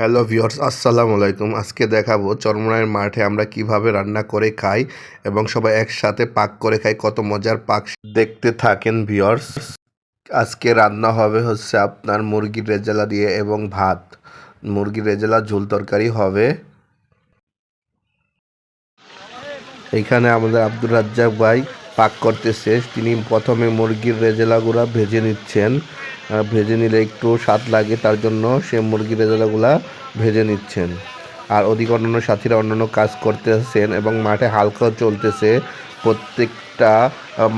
Hello viewers আসসালামু আলাইকুম। আজকে দেখাবো চরমনায়ের মাঠে আমরা কীভাবে রান্না করে খাই এবং সবাই একসাথে পাক করে খাই, কত মজার পাক দেখতে থাকেন ভিউয়ার্স আজকে রান্না হবে হচ্ছে আপনার মুরগির রেজালা দিয়ে এবং ভাত। মুরগির রেজালা, ঝোল তরকারি হবে। এখানে আমাদের আব্দুর রাজ্জাক ভাই পাক করতেছে। তিনি প্রথমে মুরগির রেজেলাগুলা ভেজে নিচ্ছেন। ভেজে নিলে একটু স্বাদ লাগে, তার জন্য সে মুরগির রেজেলাগুলা ভেজে নিচ্ছেন। আর ওদিকে অন্যান্য সাথীরা অন্যান্য কাজ করতেছেন এবং মাঠে হালকা চলতেছে। প্রত্যেকটা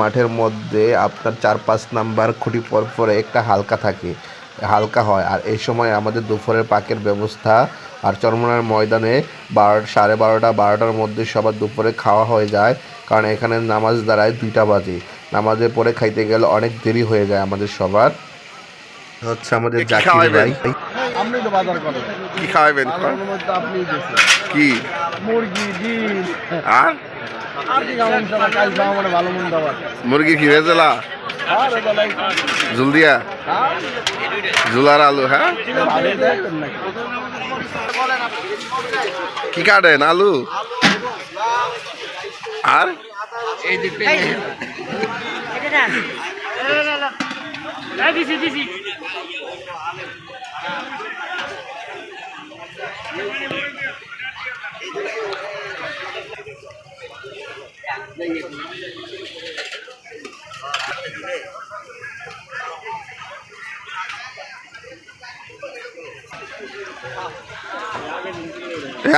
মাঠের মধ্যে আপনার চার পাঁচ নাম্বার খুঁটি পর পরে একটা হালকা থাকে, হালকা হয়। আর এই সময় আমাদের দুপুরের পাকের ব্যবস্থা আর চরমনার ময়দানে বারো, সাড়ে বারোটা, বারোটার মধ্যে সবার দুপুরে খাওয়া হয়ে যায়, কারণ এখানে নামাজ দাঁড়ায় দুইটা বাজে। নামাজের পরে খাইতে গেলে অনেক দেরি হয়ে যায় আমাদের সবার। হচ্ছে আমাদের কি জাকির ভাই। আপনি তো বাজার করেন কি খাওয়াবেন আপনি কি? মুরগি ডিম। আর? মুরগি কি ভেজেলা? বেলায় দিয়া আলু হ্যাঁ? কি কাটেন আলু? আর? দিছি দিছি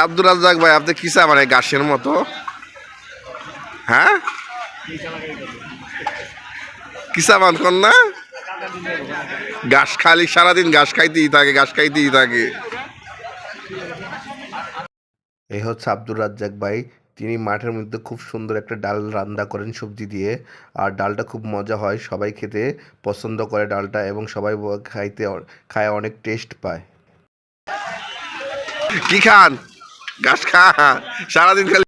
আব্দুল রাজ্জাক ভাই, আপনি কিসা মানে গাছের মতো? হ্যাঁ? কিসা মান কর না ঘাস খালি সারাদিন ঘাস খাইতেই থাকে ঘাস খাইতেই থাকে। এই হচ্ছে আব্দুর রাজ্জাক ভাই। তিনি মাঠের মধ্যে খুব সুন্দর একটা ডাল রান্না করেন সবজি দিয়ে। আর ডালটা খুব মজা হয় সবাই খেতে পছন্দ করে ডালটা এবং সবাই খাইতে খায় অনেক টেস্ট পায়। কি খান? ঘাস খা সারাদিন খালি